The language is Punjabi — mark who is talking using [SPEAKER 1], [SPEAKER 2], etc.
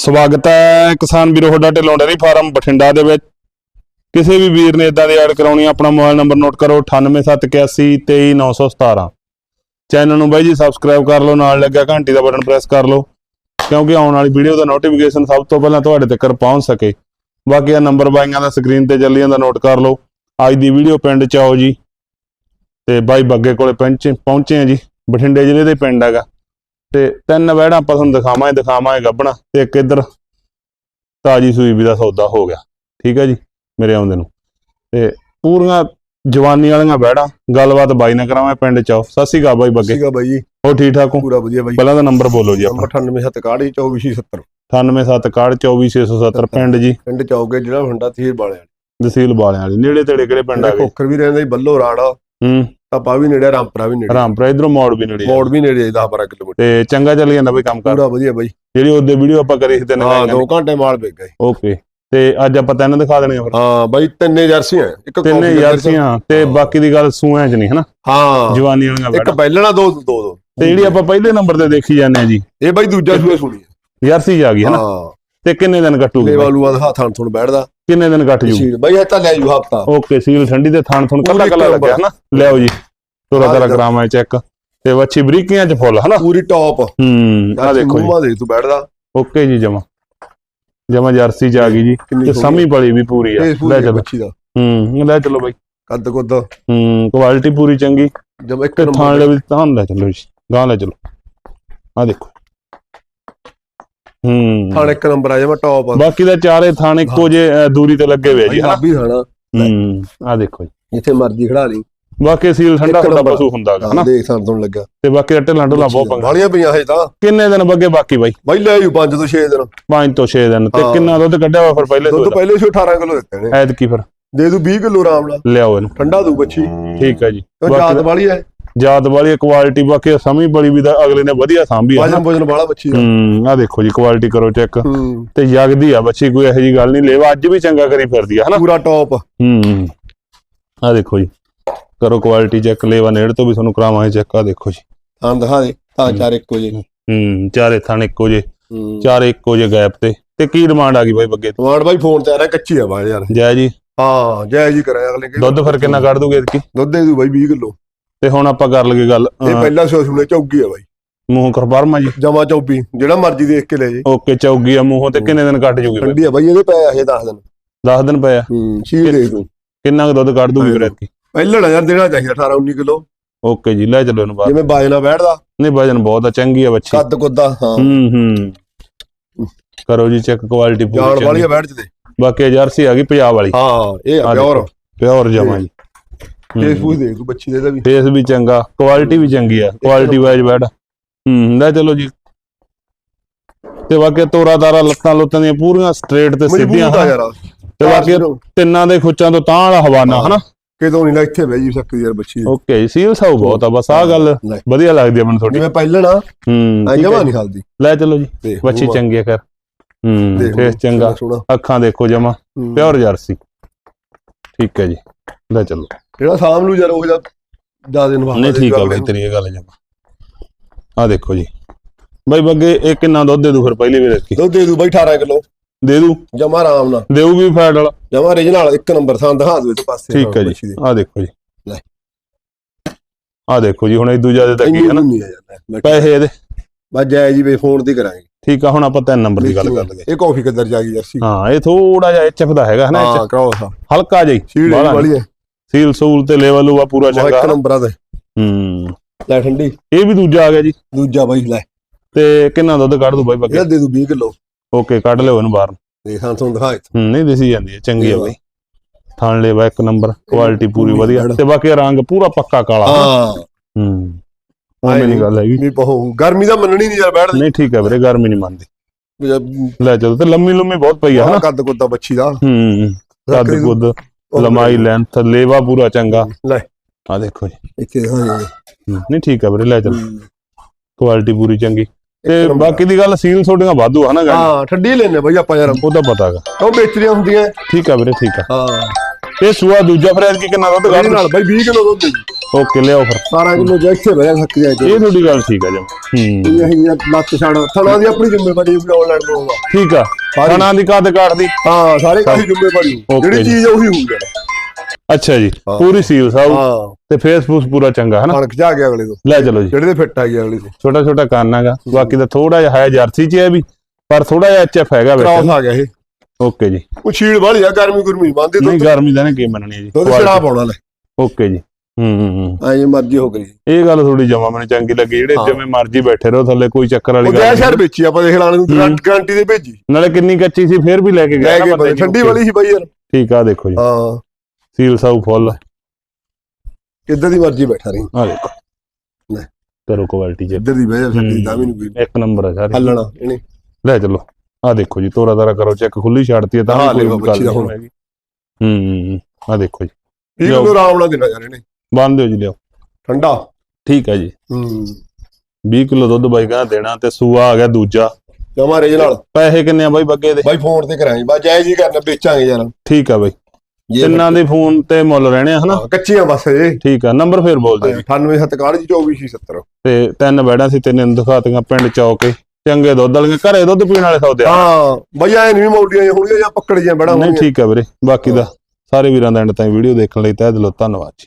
[SPEAKER 1] ਸਵਾਗਤ ਹੈ ਕਿਸਾਨ ਵੀਰੋ, ਤੁਹਾਡਾ ਢਿੱਲੋਂ ਡੇਅਰੀ ਫਾਰਮ ਬਠਿੰਡਾ ਦੇ ਵਿੱਚ। ਕਿਸੇ ਵੀ ਵੀਰ ਨੇ ਇਦਾਂ ਦੀ ਐਡ ਕਰਾਉਣੀ ਆਪਣਾ ਮੋਬਾਈਲ ਨੰਬਰ ਨੋਟ ਕਰੋ 9871823917 ਚੈਨਲ ਨੂੰ ਬਾਈ ਜੀ ਸਬਸਕ੍ਰਾਈਬ ਕਰ ਲਓ, ਨਾਲ ਲੱਗਾ ਘੰਟੀ ਦਾ ਬਟਨ ਪ੍ਰੈਸ ਕਰ ਲਓ, ਕਿਉਂਕਿ ਆਉਣ ਵਾਲੀ ਵੀਡੀਓ ਦਾ ਨੋਟੀਫਿਕੇਸ਼ਨ ਸਭ ਤੋਂ ਪਹਿਲਾਂ ਤੁਹਾਡੇ ਤੱਕ ਪਹੁੰਚ ਸਕੇ। ਬਾਕੀ ਆ ਨੰਬਰ ਬਾਈਆਂ ਦਾ ਸਕਰੀਨ ਤੇ ਚੱਲੀ ਜਾਂਦਾ ਨੋਟ ਕਰ ਲਓ। ਅੱਜ ਦੀ ਵੀਡੀਓ ਪਿੰਡ ਚ ਆਓ ਜੀ। ਤੇ ਬਾਈ ਬੱਗੇ ਕੋਲੇ ਪਹੁੰਚੇ ਪਹੁੰਚੇ ਆ ਜੀ, ਬਠਿੰਡੇ ਜ਼ਿਲ੍ਹੇ ਦੇ ਪਿੰਡ ਹੈਗਾ। ਤੇ ਤਿੰਨ ਵਹਿੜਾਂ ਆਪਾਂ ਤੁਹਾਨੂੰ ਦਿਖਾਵਾਂਗੇ ਦਿਖਾਵਾਂਗੇ ਗੱਬਣਾ ਤੇ ਇੱਕ ਇੱਧਰ ਤਾਜੀ ਸੂਈ ਵੀ ਦਾ ਸੌਦਾ ਹੋ ਗਿਆ ਠੀਕ ਹੈ ਜੀ ਮੇਰੇ ਆਉਂਦੇ ਨੂੰ। ਤੇ ਪੂਰੀਆਂ ਜਵਾਨੀ ਵਾਲੀਆਂ ਵਹਿੜਾਂ ਗੱਲਬਾਤ ਬਾਈ ਨਾਲ ਕਰਾਵਾਂ ਪਿੰਡ ਚ। ਸਤਿ ਸ਼੍ਰੀ ਅਕਾਲ ਬਾਈ ਬੱਗੇ
[SPEAKER 2] ਸੀਗਾ ਬਾਈ ਜੀ।
[SPEAKER 1] ਹੋ ਠੀਕ ਠਾਕ ਹੋ?
[SPEAKER 2] ਪੂਰਾ ਵਧੀਆ ਬਾਈ।
[SPEAKER 1] ਪਹਿਲਾਂ ਦਾ ਨੰਬਰ ਬੋਲੋ ਜੀ ਆਪਣਾ।
[SPEAKER 2] ਨੰਬਰ 9861 2470
[SPEAKER 1] 98761242670 ਪਿੰਡ ਜੀ।
[SPEAKER 2] ਪਿੰਡ ਚੌਕੇ ਜਿਹੜਾ ਹੰਡਾ ਤੀਰ ਵਾਲਿਆਂ
[SPEAKER 1] ਤਹਿਸੀਲ ਬਾਲਿਆਂ ਵਾਲੀ ਨੇੜੇ ਤੇੜੇ ਕਿਹੜੇ ਪਿੰਡ ਆ ਗਏ?
[SPEAKER 2] ਖੋਖਰ ਵੀ ਰਹਿੰਦਾ ਜੀ ਬੱਲੋ ਰਾੜਾ।
[SPEAKER 1] ਹੂੰ।
[SPEAKER 2] ਟਾਪਾ ਵੀ ਨੇੜੇ ਰਾਮਪੁਰਾ ਵੀ ਨੇੜੇ
[SPEAKER 1] ਰਾਮਪੁਰਾ ਇਧਰੋਂ ਮੋੜ ਵੀ ਨੇੜੇ।
[SPEAKER 2] ਮੋੜ ਵੀ ਨੇੜੇ 10 12 ਕਿਲੋਮੀਟਰ।
[SPEAKER 1] ਤੇ ਚੰਗਾ ਚੱਲੀ ਜਾਂਦਾ ਬਈ ਕੰਮ ਕਰ।
[SPEAKER 2] ਪੂਰਾ ਵਧੀਆ ਬਾਈ।
[SPEAKER 1] ਜਿਹੜੀ ਉਹਦੇ ਵੀਡੀਓ ਆਪਾਂ ਕਰੀ ਸੀ ਤਿੰਨ
[SPEAKER 2] ਹਾਂ
[SPEAKER 1] ਗਾਈਆਂ
[SPEAKER 2] 2 ਘੰਟੇ ਮਾਲ ਵੇਚ ਗਏ।
[SPEAKER 1] ਓਕੇ ਤੇ ਅੱਜ ਆਪਾਂ ਤਿੰਨ ਦਿਖਾ ਦੇਣੇ ਆ ਫਿਰ।
[SPEAKER 2] ਹਾਂ ਬਾਈ ਤਿੰਨੇ ਜਰਸੀਆਂ ਇੱਕ
[SPEAKER 1] ਤਿੰਨੇ ਜਰਸੀਆਂ ਤੇ। ਬਾਕੀ ਦੀ ਗੱਲ ਸੂਆਂ ਚ ਨਹੀਂ ਹਨਾ?
[SPEAKER 2] ਹਾਂ।
[SPEAKER 1] ਜਵਾਨੀ ਵਾਲੀਆਂ
[SPEAKER 2] ਇੱਕ ਪਹਿਲਣਾ ਦੋ ਦੋ ਦੋ।
[SPEAKER 1] ਤੇ ਜਿਹੜੀ ਆਪਾਂ ਪਹਿਲੇ ਨੰਬਰ ਤੇ ਦੇਖੀ ਜਾਂਦੇ ਆ ਜੀ।
[SPEAKER 2] ਇਹ ਬਾਈ ਦੂਜਾ ਸੂਏ ਸੁਣੀ
[SPEAKER 1] ਜਰਸੀ ਆ ਗਈ ਹਨਾ?
[SPEAKER 2] ਹਾਂ।
[SPEAKER 1] ਤੇ ਕਿੰਨੇ ਦਿਨ ਕੱਟੂਗੀ
[SPEAKER 2] ਲੇਵਾ ਲੂਆ ਦਾ ਹੱਥਾਂ ਥਣ ਬੈਠਦਾ।
[SPEAKER 1] ਕਿੰਨੇ ਦਿਨ ਕੱਟ ਜੂ?
[SPEAKER 2] ਸੀਲ ਬਾਈ ਇਹ ਤਾਂ ਲੈ ਜੂ ਹਫਤਾ।
[SPEAKER 1] ਓਕੇ ਸੀਲ ਠੰਡੀ ਤੇ ਥਾਣ ਥਣ ਕੱਲਾ ਕੱਲਾ ਲੱਗਿਆ ਹਨਾ ਲਿਆਓ ਜੀ। ਤੋਰਾ
[SPEAKER 2] ਹਾਂ
[SPEAKER 1] ਤਰਾ
[SPEAKER 2] ਜੀ।
[SPEAKER 1] ਕਰਾਵਾਂ ਚੈੱਕ ਤੇ ਵੱਛੀ ਬਰੀਕੀਆਂ ਚ ਫੁੱਲ ਹਨਾ?
[SPEAKER 2] ਪੂਰੀ ਟੌਪ
[SPEAKER 1] ਹੂੰ ਆ ਦੇਖੋ
[SPEAKER 2] ਮੂੰਹਾਂ ਦੇ ਤੂੰ ਬੈਠਦਾ
[SPEAKER 1] ਓਕੇ ਜੀ ਜਮਾ। ਜਮਾ ਜਰਸੀ ਚ ਆ ਗਈ ਜੀ। ਤੇ ਸਮੀ ਬੜੀ ਵੀ ਪੂਰੀ ਆ। ਲੈ ਚਲੋ।
[SPEAKER 2] ਬੱਚੀ ਦਾ।
[SPEAKER 1] ਹੂੰ ਲੈ ਚਲੋ ਬਾਈ।
[SPEAKER 2] ਕੱਦ ਕੁੱਦ।
[SPEAKER 1] ਹੂੰ ਕੁਆਲਿਟੀ ਪੂਰੀ ਚੰਗੀ।
[SPEAKER 2] ਜਮ ਇੱਕ ਨੰਬਰ
[SPEAKER 1] ਦੇ ਵਿੱਚ ਤਾਂ। ਲੈ ਚਲੋ ਜੀ। ਗਾਂ ਲੈ ਚਲੋ। ਆ ਦੇਖੋ। ਹੂੰ।
[SPEAKER 2] ਥਾਣ ਇੱਕ ਨੰਬਰ ਆ ਜਾਵਾ ਟੌਪ
[SPEAKER 1] ਬਾਕੀ ਦਾ ਚਾਰੇ ਥਾਣ ਇੱਕੋ ਜੇ ਦੂਰੀ ਤੇ ਲੱਗੇ ਹੋਏ ਆ ਜੀ ਹਨਾ?
[SPEAKER 2] ਥਾਣਾ
[SPEAKER 1] ਹੂੰ ਆ ਦੇਖੋ ਜੀ।
[SPEAKER 2] ਜਿੱਥੇ ਮਰਜ਼ੀ ਖੜਾ ਲਈ।
[SPEAKER 1] ਬਾਕੀ ਸੀਲ ਠੰਡਾ ਠੰਡਾ। ਪਸ਼ੂ ਹੁੰਦਾਗਾ ਹਨਾ?
[SPEAKER 2] ਦੇਖ ਸਾਨੂੰ ਤੁਹਾਨੂੰ ਲੱਗਾ
[SPEAKER 1] ਤੇ ਬਾਕੀ ਦਾ ਢਿੱਲਾਂ ਢੁੱਲਾਂ ਬਹੁਤ ਪੰਗਾ।
[SPEAKER 2] ਵਾਲੀਆਂ ਪਈਆਂ ਹਜੇ ਤਾਂ।
[SPEAKER 1] ਕਿੰਨੇ ਦਿਨ ਬੱਗੇ ਬਾਕੀ ਬਾਈ?
[SPEAKER 2] ਬਾਈ ਲੈ ਜੂ 5 ਤੋਂ 6 ਦਿਨ।
[SPEAKER 1] 5 ਤੋਂ 6 ਦਿਨ ਤੇ
[SPEAKER 2] ਹਾਂ।
[SPEAKER 1] ਕਿੰਨਾ ਦੁੱਧ ਕੱਢਿਆ ਵਾ ਫਿਰ ਪਹਿਲੇ
[SPEAKER 2] ਦੁੱਧ ਪਹਿਲੇ ਸੀ 18 ਕਿਲੋ ਦਿੱਤੇ ਨੇ।
[SPEAKER 1] ਦਾ ਐਤਕੀ ਫਿਰ।
[SPEAKER 2] ਦੇ ਦੂ 20 ਕਿਲੋ ਆਰਾਮ ਨਾਲ।
[SPEAKER 1] ਲਿਆਓ ਇਹਨੂੰ।
[SPEAKER 2] ਠੰਡਾ ਦੂ ਬੱਚੀ।
[SPEAKER 1] ਠੀਕ ਹੈ ਜੀ।
[SPEAKER 2] ਜਾਤ ਵਾਲੀ ਹੈ
[SPEAKER 1] ਜਾਤ ਵਾਲੀ ਕੁਆਲਿਟੀ ਬਾਕੀ ਸਮੀ ਬੜੀ ਵੀ ਦਾ ਅਗਲੇ ਨੇ ਵਧੀਆ ਸਾਂਭੀ ਆ
[SPEAKER 2] ਵਜਨ ਵਜਨ ਵਾਲਾ ਬੱਚੀ ਦਾ।
[SPEAKER 1] ਹੂੰ ਆ ਦੇਖੋ ਜੀ ਕੁਆਲਿਟੀ ਕਰੋ ਚੈੱਕ
[SPEAKER 2] ਹੂੰ।
[SPEAKER 1] ਤੇ ਜਗਦੀ ਆ ਬੱਚੀ ਕੋਈ ਇਹੋ ਜੀ ਗੱਲ ਨਹੀਂ ਲੈਵਾ ਅੱਜ ਵੀ ਚੰਗਾ ਕਰੀ ਫਿਰਦੀ ਆ ਹਨਾ?
[SPEAKER 2] ਪੂਰਾ ਟੌਪ
[SPEAKER 1] ਹੂੰ ਆ ਦੇਖੋ ਜੀ ਕਰੋ ਕੁਆਲਿਟੀ ਚੈੱਕ ਲੈਵਾ ਨੇੜ ਤੋਂ ਵੀ ਤੁਹਾਨੂੰ ਕਰਾਵਾਂਗੇ ਚੈੱਕ ਆ ਦੇਖੋ ਜੀ।
[SPEAKER 2] ਹਾਂ ਦਿਖਾ ਦੇ ਤਾਂ ਚਾਰ ਇੱਕੋ ਜੇ
[SPEAKER 1] ਹੂੰ ਚਾਰੇ ਥਣ ਇੱਕੋ ਜੇ ਚਾਰੇ ਇੱਕੋ ਜੇ ਗੈਪ ਤੇ। ਤੇ ਕੀ ਡਿਮਾਂਡ ਆ ਗਈ ਬਾਈ ਬੱਗੇ? ਤੋਂ
[SPEAKER 2] ਟਮਾਟ ਬਾਈ ਫੋਨ ਤੇ ਆ ਰਿਹਾ ਕੱਚੀ ਆ ਬਾਈ ਯਾਰ।
[SPEAKER 1] ਜੈ ਜੀ।
[SPEAKER 2] ਹਾਂ ਜੈ ਜੀ ਕਰਿਆ ਅਗਲੇ
[SPEAKER 1] ਦੁੱਧ ਫਿਰ ਕਿੰਨਾ ਕੱਢ ਦੋਗੇ ਇਤਕੀ
[SPEAKER 2] ਦੁੱਧ ਦੇ ਦੂ ਬਾਈ 20 ਕਿਲੋ।
[SPEAKER 1] ਤੇ ਹੁਣ ਆਪਾਂ ਕਰ ਲਈਏ ਗੱਲ
[SPEAKER 2] ਇਹ ਪਹਿਲਾ ਸੋ ਸੁਣੇ ਚੌਗੀ ਆ ਬਾਈ।
[SPEAKER 1] ਮੂੰਹ ਕਰਪਰਮਾ ਜੀ।
[SPEAKER 2] ਜਮਾ ਚੌਬੀ ਜਿਹੜਾ ਮਰਜ਼ੀ ਦੇਖ ਕੇ ਲੈ ਜੇ।
[SPEAKER 1] ਓਕੇ ਚੌਗੀ ਆ ਮੂੰਹੋਂ ਤੇ ਕਿੰਨੇ ਦਿਨ ਕੱਟ ਜੂਗੀ
[SPEAKER 2] ਠੰਡੀ ਆ ਬਾਈ ਇਹਦੇ ਪੈ ਹਜੇ 10 ਦਿਨ।
[SPEAKER 1] 10 ਦਿਨ ਪਏ ਆ?
[SPEAKER 2] ਹੂੰ ਸ਼ੀਲ ਦੇ ਦੂ
[SPEAKER 1] ਕਿੰਨਾ ਕੁ ਦੁੱਧ ਕੱਢ ਦੂਗੀ ਫਿਰ ਇਤਕੀ
[SPEAKER 2] ਪਹਿਲਣਾ ਯਾਰ ਦੇਣਾ ਚਾਹੀਦਾ 18 19 ਕਿਲੋ।
[SPEAKER 1] ਓਕੇ ਜੀ ਲੈ ਚੱਲੋ ਇਹਨੂੰ ਬਾਹਰ।
[SPEAKER 2] ਜਿਵੇਂ ਬਾਜਣਾ ਬੈਠਦਾ।
[SPEAKER 1] ਨਹੀਂ ਵਜਨ ਬਹੁਤ ਆ ਚੰਗੀ ਆ ਬੱਚੀ।
[SPEAKER 2] ਕੱਦ ਕੁੱਦਾ ਹਾਂ।
[SPEAKER 1] ਹੂੰ ਹੂੰ। ਕਰੋ ਜੀ ਚੈੱਕ ਕੁਆਲਿਟੀ
[SPEAKER 2] ਜਾਣ
[SPEAKER 1] ਪੂਰੀ
[SPEAKER 2] ਵਾਲੀ
[SPEAKER 1] ਚੰਗੀ।
[SPEAKER 2] ਆ ਬੈਠ ਜਦੇ।
[SPEAKER 1] ਬਾਕੀ ਜਰਸੀ ਆ ਗਈ ਪੰਜਾਬ ਵਾਲੀ।
[SPEAKER 2] ਹਾਂ ਇਹ
[SPEAKER 1] ਆ
[SPEAKER 2] ਆ ਪਿਓਰ।
[SPEAKER 1] ਪਿਓਰ ਜਮਾ ਜੀ।
[SPEAKER 2] ਫੇਸ ਦੇ ਤੂੰ ਬੱਚੀ ਦੇ ਦਾ ਵੀ।
[SPEAKER 1] ਫੇਸ ਵੀ ਚੰਗਾ ਕੁਆਲਿਟੀ ਵੀ ਚੰਗੀ ਆ ਕੁਆਲਿਟੀ ਵਾਈਜ਼ ਬੈਡ ਹੂੰ ਲੈ ਚਲੋ ਜੀ। ਤੇ ਬਾਕੀ ਤੋਰਾ ਤਾਰਾ ਲੱਤਾਂ ਲੁੱਤਾਂ ਦੀਆਂ ਪੂਰੀਆਂ ਸਟ੍ਰੇਟ ਤੇ ਸਿੱਧੀਆਂ
[SPEAKER 2] ਆ
[SPEAKER 1] ਤੇ ਬਾਕੀ ਤਿੰਨਾਂ ਦੇ ਖੁੱਚਾਂ ਤੋਂ ਤਾਂ ਵਾਲਾ ਹਵਾਨਾ ਹਨਾ?
[SPEAKER 2] ਕਿਤੋਂ ਨਹੀਂ ਨਾ ਇੱਥੇ ਬਹਿ ਜੀ ਸਕਦੀ ਯਾਰ ਬੱਚੀ।
[SPEAKER 1] ਓਕੇ ਜੀ ਸੀਲ ਸਾਊ ਬਹੁਤ ਆ ਬਸ ਆਹ ਗੱਲ। ਵਧੀਆ ਲੱਗਦੀ ਆ ਮੈਨੂੰ ਤੁਹਾਡੀ।
[SPEAKER 2] ਜਿਵੇਂ ਪਹਿਲਣਾ
[SPEAKER 1] ਹੂੰ
[SPEAKER 2] ਐ ਜਮਾ। ਨਹੀਂ ਖਾਲਦੀ
[SPEAKER 1] ਲੈ ਚਲੋ ਜੀ ਬੱਚੀ ਚੰਗੀ ਆ ਕਰ ਹੂੰ ਫੇਸ ਚੰਗਾ। ਅੱਖਾਂ ਦੇਖੋ ਜਮਾ। Pure Jersey. ਠੀਕ ਹੈ ਜੀ ਲੈ ਚਲੋ।
[SPEAKER 2] ਜਿਹੜਾ ਸਾਮ ਨੂੰ ਯਾਰ ਉਹ ਜਿਹਾ ਜ਼ਿਆਦਾ ਨਵਾ
[SPEAKER 1] ਨਹੀਂ ਠੀਕ ਆ ਬਈ ਤੇਰੀ ਇਹ ਗੱਲ ਜਮਾ ਆ। ਦੇਖੋ ਜੀ। ਬਾਈ ਬੱਗੇ ਇਹ ਕਿੰਨਾ ਦੁੱਧ ਦੇ ਦੂ ਫਿਰ ਪਹਿਲੀ ਵਾਰ ਕੀ
[SPEAKER 2] ਦੁੱਧ ਦੇ ਦੂ ਬਾਈ 18 ਕਿਲੋ।
[SPEAKER 1] ਦੇ ਦੂ?
[SPEAKER 2] ਜਮਾ ਆਰਾਮ ਨਾਲ।
[SPEAKER 1] ਦੇਊਗੀ ਵੀ ਫੈਟ ਵਾਲਾ?
[SPEAKER 2] ਜਮਾ ਰੀਜਨਲ ਇੱਕ ਨੰਬਰ ਥਾਂ ਦਿਖਾ ਦੋ ਇਸ ਪਾਸੇ।
[SPEAKER 1] ਠੀਕ ਹੈ ਜੀ। ਆ ਦੇਖੋ ਜੀ।
[SPEAKER 2] ਲੈ।
[SPEAKER 1] ਆ ਦੇਖੋ ਜੀ ਹੁਣ ਇਦੂ ਜ਼ਿਆਦਾ ਤੱਕੀ
[SPEAKER 2] ਇੰਨੀ
[SPEAKER 1] ਹੈ ਨਾ।
[SPEAKER 2] ਨਹੀਂ ਆ ਯਾਰ ਮੈਂ
[SPEAKER 1] ਪੈਸੇ ਇਹਦੇ।
[SPEAKER 2] ਬਸ ਜੈ ਜੀ ਬਈ ਫੋਨ ਤੇ ਕਰਾਂਗੇ।
[SPEAKER 1] ਠੀਕ ਆ ਹੁਣ ਆਪਾਂ ਤਿੰਨ ਨੰਬਰ ਦੀ ਗੱਲ ਕਰ ਲਈਏ
[SPEAKER 2] ਇਹ ਕਾਫੀ ਕਿੱਧਰ ਜਾ ਗਈ ਜਰਸੀ
[SPEAKER 1] ਹਾਂ ਇਹ ਥੋੜਾ ਜਿਹਾ ਐਚਐਫ ਦਾ ਹੈਗਾ ਹਨਾ
[SPEAKER 2] ਹਾਂ ਕਰਾਓ ਸਾ
[SPEAKER 1] ਹਲਕਾ ਜਿਹਾ ਹੀ,
[SPEAKER 2] ਸੀੜ ਵਾਲੀ ਹੈ।
[SPEAKER 1] ਸੀਲ ਸੂਲ ਤੇ ਲੈਵਲ ਹੋਆ ਪੂਰਾ
[SPEAKER 2] ਮੈਂ ਇੱਕ
[SPEAKER 1] ਚੰਗਾ।
[SPEAKER 2] ਨੰਬਰ ਆ ਦੇ
[SPEAKER 1] ਹੂੰ।
[SPEAKER 2] ਲੈ ਠੰਡੀ।
[SPEAKER 1] ਇਹ ਵੀ ਦੂਜਾ ਆ ਗਿਆ ਜੀ।
[SPEAKER 2] ਦੂਜਾ ਬਾਈ ਲੈ।
[SPEAKER 1] ਤੇ ਕਿੰਨਾ ਦੁੱਧ ਕੱਢ ਦੂ ਬਾਈ
[SPEAKER 2] ਇਹ ਦੇ ਦੂ 20 ਕਿਲੋ।
[SPEAKER 1] ਓਕੇ ਕੱਢ ਲਿਓ ਇਹਨੂੰ ਬਾਹਰ।
[SPEAKER 2] ਦੇਖ ਤੁਹਾਨੂੰ ਦਿਖਾ।
[SPEAKER 1] ਹੂੰ ਨਹੀਂ ਦਿਸੀ ਜਾਂਦੀ ਹੈ ਚੰਗੀ ਆ ਬਾਈ ਥਣ ਲੈਵਾ ਇੱਕ ਨੰਬਰ ਕੁਆਲਿਟੀ ਪੂਰੀ ਵਧੀਆ। ਤੇ ਬਾਕੀ ਰੰਗ ਪੂਰਾ ਪੱਕਾ ਕਾਲਾ।
[SPEAKER 2] ਹਾਂ।
[SPEAKER 1] ਹੂੰ ਉਹ ਮੇਰੀ ਗੱਲ ਹੈਗੀ।
[SPEAKER 2] ਵੀ ਬਹੁ ਗਰਮੀ ਦਾ ਮੰਨਣੀ ਨਹੀਂ ਯਾਰ ਬੈਠਦੀ
[SPEAKER 1] ਨਹੀਂ ਠੀਕ ਹੈ ਵੀਰੇ ਗਰਮੀ ਨਹੀਂ ਮੰਨਦੀ। ਲੈ ਚਲੋ ਤੇ ਲੰਮੀ ਲੰਮੀ ਬਹੁਤ ਪਈ ਆ ਹਨਾ
[SPEAKER 2] ਕੱਦ ਕੁੱਦਾ ਬੱਚੀ ਦਾ।
[SPEAKER 1] ਹੂੰ ਕੱਦ ਕੁੱਦ
[SPEAKER 2] ਉਹ
[SPEAKER 1] ਲੰਮਾਈ ਲੈਂਥ ਲੇਵਾ ਪੂਰਾ ਚੰਗਾ।
[SPEAKER 2] ਲੈ।
[SPEAKER 1] ਆ ਦੇਖੋ ਜੀ।
[SPEAKER 2] ਇੱਥੇ ਹਾਂ
[SPEAKER 1] ਹੂੰ, ਨਹੀਂ ਠੀਕ ਹੈ ਵੀਰੇ ਲੈ ਚਲੋ। ਕੁਆਲਿਟੀ ਪੂਰੀ ਚੰਗੀ। ਤੇ। ਬਾਕੀ ਦੀ ਗੱਲ ਸੀਲ ਛੋਟੀਆਂ ਵਾਧੂ ਆ ਨਾ ਗਾੜੀ?
[SPEAKER 2] ਹਾਂ ਠੰਡੀ ਲੈਨੇ ਬਈ ਆਪਾਂ ਯਾਰ।
[SPEAKER 1] ਉਹ ਤਾਂ ਪਤਾ ਹੈਗਾ
[SPEAKER 2] ਉਹ ਵੇਚਰੀਆਂ ਹੁੰਦੀਆਂ।
[SPEAKER 1] ਠੀਕ ਆ ਵੀਰੇ ਠੀਕ ਆ।
[SPEAKER 2] ਹਾਂ।
[SPEAKER 1] ਇਹ ਸੂਆ ਦੂਜਾ ਫਿਰ ਐਤਕੀ ਕਿੰਨਾ ਦੁੱਧ ਕੱਢ
[SPEAKER 2] ਨਾਲ ਬਈ 20 ਕਿਲੋ ਦੁੱਧ ਦੇ
[SPEAKER 1] ਓਕੇ ਲਿਆਓ ਫਿਰ।
[SPEAKER 2] 17 ਕਿਲੋ ਜੇ ਇੱਥੇ ਬਹਿ ਸੱਕ ਜਾਏ
[SPEAKER 1] ਇਹ ਤੁਹਾਡੀ ਗੱਲ ਠੀਕ ਆ ਜਮ ਹੂੰ।
[SPEAKER 2] ਇਹ ਹੀ ਲੱਤ ਛੜ ਥਣਾ ਦੀ ਆਪਣੀ ਜ਼ਿੰਮੇਵਾਰੀ ਵੀ ਆਨਲਾਈਨ ਬਣਾਉਂਦਾ
[SPEAKER 1] ਠੀਕ ਆ। ਖਾਣਾ ਦੀ ਕਾਦ ਕਾਟਦੀ
[SPEAKER 2] ਹਾਂ ਸਾਰੇ ਕਾਹੀ ਜ਼ਿੰਮੇਵਾਰੀ
[SPEAKER 1] Okay
[SPEAKER 2] ਜਿਹੜੀ
[SPEAKER 1] ਜੀ।
[SPEAKER 2] ਚੀਜ਼ ਆ ਉਹੀ ਹੋਊ ਯਾਰ
[SPEAKER 1] ਅੱਛਾ ਜੀ
[SPEAKER 2] ਹਾਂ।
[SPEAKER 1] ਪੂਰੀ ਸੀਲ ਸਾਊ
[SPEAKER 2] ਹਾਂ।
[SPEAKER 1] ਤੇ ਫੇਸਬੁੱਕ ਪੂਰਾ ਚੰਗਾ ਹਨਾ?
[SPEAKER 2] ਕਣਕ ਜਾ ਗਿਆ ਅਗਲੇ ਤੋਂ।
[SPEAKER 1] ਲੈ ਚਲੋ ਜੀ।
[SPEAKER 2] ਜਿਹੜੇ ਦੇ ਫਿੱਟ ਆ ਗਿਆ ਅਗਲੇ ਤੋਂ।
[SPEAKER 1] ਛੋਟਾ ਛੋਟਾ ਕੰਨ ਹੈਗਾ ਬਾਕੀ ਦਾ ਥੋੜਾ ਜਿਹਾ ਹੈ ਜਰਸੀ ਚ ਹੈ ਵੀ ਪਰ ਥੋੜਾ ਜਿਹਾ ਐਚਐਫ ਹੈਗਾ
[SPEAKER 2] ਕ੍ਰਾਸ
[SPEAKER 1] ਵਿੱਚ
[SPEAKER 2] ਆ ਗਿਆ ਇਹ।
[SPEAKER 1] ਓਕੇ ਜੀ।
[SPEAKER 2] ਉਹ ਛੀੜ ਵਾਲੀ ਆ ਗਰਮੀ ਗੁਰਮੀ ਬੰਦੇ
[SPEAKER 1] ਨਹੀਂ
[SPEAKER 2] ਤੋਂ
[SPEAKER 1] ਗਰਮੀ ਦਾ ਨੇ ਕੀ ਮੰਨਣੀ ਹੈ ਜੀ।
[SPEAKER 2] ਦੁੱਧ ਛੜਾ ਪਾਉਣਾ ਲੈ।
[SPEAKER 1] ਓਕੇ ਜੀ। ਹੂੰ
[SPEAKER 2] ਐ ਜੇ ਮਰਜ਼ੀ ਹੋ ਗਈ
[SPEAKER 1] ਇਹ ਗੱਲ ਥੋੜੀ ਜਮਾ ਮੈਨੂੰ ਚੰਗੀ ਲੱਗੀ ਜਿਹੜੇ। ਜਿਵੇਂ ਮਰਜ਼ੀ ਬੈਠੇ ਰਹੋ ਥੱਲੇ ਕੋਈ ਚੱਕਰ ਵਾਲੀ ਗੱਲ ਨਹੀਂ।
[SPEAKER 2] ਸ਼ਹਿਰ ਵੇਚੀ ਆਪਾਂ ਦੇਖ ਲਾਣੇ ਨੂੰ। ਗਾਰੰਟੀ ਦੇ ਭੇਜੀ
[SPEAKER 1] ਨਾਲੇ ਕਿੰਨੀ ਕੱਚੀ ਸੀ ਫੇਰ ਵੀ ਲੈ ਕੇ ਜੀ,
[SPEAKER 2] ਠੰਡੀ। ਵਾਲੀ ਸੀ ਬਾਈ ਯਾਰ
[SPEAKER 1] ਠੀਕ ਆ ਦੇਖੋ ਜੀ
[SPEAKER 2] ਹਾਂ
[SPEAKER 1] ਸੀਲ ਸਾਊ ਫੁੱਲ
[SPEAKER 2] ਕਿੱਦਾਂ ਦੀ ਮਰਜ਼ੀ ਬੈਠਾ ਰਹੀ
[SPEAKER 1] ਆ ਦੇਖੋ
[SPEAKER 2] ਲੈ।
[SPEAKER 1] ਕਰੋ ਕੁਆਲਿਟੀ
[SPEAKER 2] ਇੱਧਰ ਦੀ ਬਹਿ ਜਾ ਸਾਡੀ
[SPEAKER 1] ਹੂੰ।
[SPEAKER 2] ਦਾਵੀ ਨੂੰ ਕੋਈ
[SPEAKER 1] ਇੱਕ ਨੰਬਰ ਹੈ ਸਾਰੇ
[SPEAKER 2] ਹੱਲਣਾ ਇਹਨੇ
[SPEAKER 1] ਲੈ ਚਲੋ ਆ ਦੇਖੋ ਜੀ ਤੋਰਾ ਤਾਰਾ ਕਰੋ ਚੈੱਕ ਖੁੱਲੀ ਛੱਡਤੀ ਹੈ ਤਾਂ
[SPEAKER 2] ਹਾਂ,
[SPEAKER 1] ਵੀ
[SPEAKER 2] ਲੈ
[SPEAKER 1] ਕੋਈ
[SPEAKER 2] ਬੱਚੀ ਦਾ
[SPEAKER 1] ਗੱਲ
[SPEAKER 2] ਹੁਣ।
[SPEAKER 1] ਨਹੀਂ ਹੂੰ ਆ ਦੇਖੋ ਜੀ
[SPEAKER 2] ਇਹ। ਨੂੰ ਆਰਾਮ ਨਾਲ ਦੇਣਾ ਯਾਰ ਇਹਨੇ
[SPEAKER 1] ਬੰਨ ਦਿਓ ਜੀ ਲਿਓ
[SPEAKER 2] ਠੰਡਾ?
[SPEAKER 1] ਠੀਕ ਹੈ ਜੀ।
[SPEAKER 2] ਹੂੰ।
[SPEAKER 1] 20 ਕਿਲੋ ਦੁੱਧ ਬਾਈ ਕਹਿੰਦਾ ਦੇਣਾ ਤੇ ਸੂਆ ਆ ਗਿਆ ਦੂਜਾ।
[SPEAKER 2] ਜਮਾ ਰੇਜ ਨਾਲ।
[SPEAKER 1] ਪੈਸੇ ਕਿੰਨੇ ਆ ਬਾਈ ਬੱਗੇ ਦੇ?
[SPEAKER 2] ਬਾਈ ਫੋਨ ਤੇ ਕਰਾਂਗੇ। ਬਾ ਜਾਇਜ਼ ਹੀ ਕਰਨਾ ਵੇਚਾਂਗੇ ਯਾਰ।
[SPEAKER 1] ਠੀਕ ਆ ਬਾਈ।
[SPEAKER 2] ਜੇ
[SPEAKER 1] ਤਿੰਨਾਂ ਦੇ ਫੋਨ ਤੇ ਮੁੱਲ ਰਹਿਣੇ ਆ ਹਨਾ?
[SPEAKER 2] ਕੱਚੀਆਂ ਬਸ ਇਹ।
[SPEAKER 1] ਠੀਕ ਆ ਨੰਬਰ ਫੇਰ ਬੋਲ ਦਿਓ ਜੀ।
[SPEAKER 2] 98 2470
[SPEAKER 1] ਤੇ ਤਿੰਨ ਬੈੜਾਂ ਸੀ ਤਿੰਨ ਨੂੰ ਦਿਖਾਤੀਆਂ ਪਿੰਡ ਚੌਕੇ ਚੰਗੇ ਦੁੱਧ ਵਾਲੀਆਂ ਘਰੇ ਦੁੱਧ ਪੀਣ ਵਾਲੇ ਸੌਦੇ ਆ।
[SPEAKER 2] ਹਾਂ ਬਈ ਐ ਨਹੀਂ ਮੌਡੀਆਂ ਹੋਣਗੀਆਂ ਜਾਂ ਪੱਕੜ ਬੜਾ
[SPEAKER 1] ਨਹੀਂ ਠੀਕ ਆ ਵੀਰੇ। ਬਾਕੀ ਦਾ ਸਾਰੇ ਵੀਰਾਂ ਦਾ ਐਂਡ ਤਾਈਂ ਵੀਡੀਓ ਦੇਖਣ ਲਈ ਤਹਿ ਦਿਲੋਂ ਧੰਨਵਾਦ ਜੀ।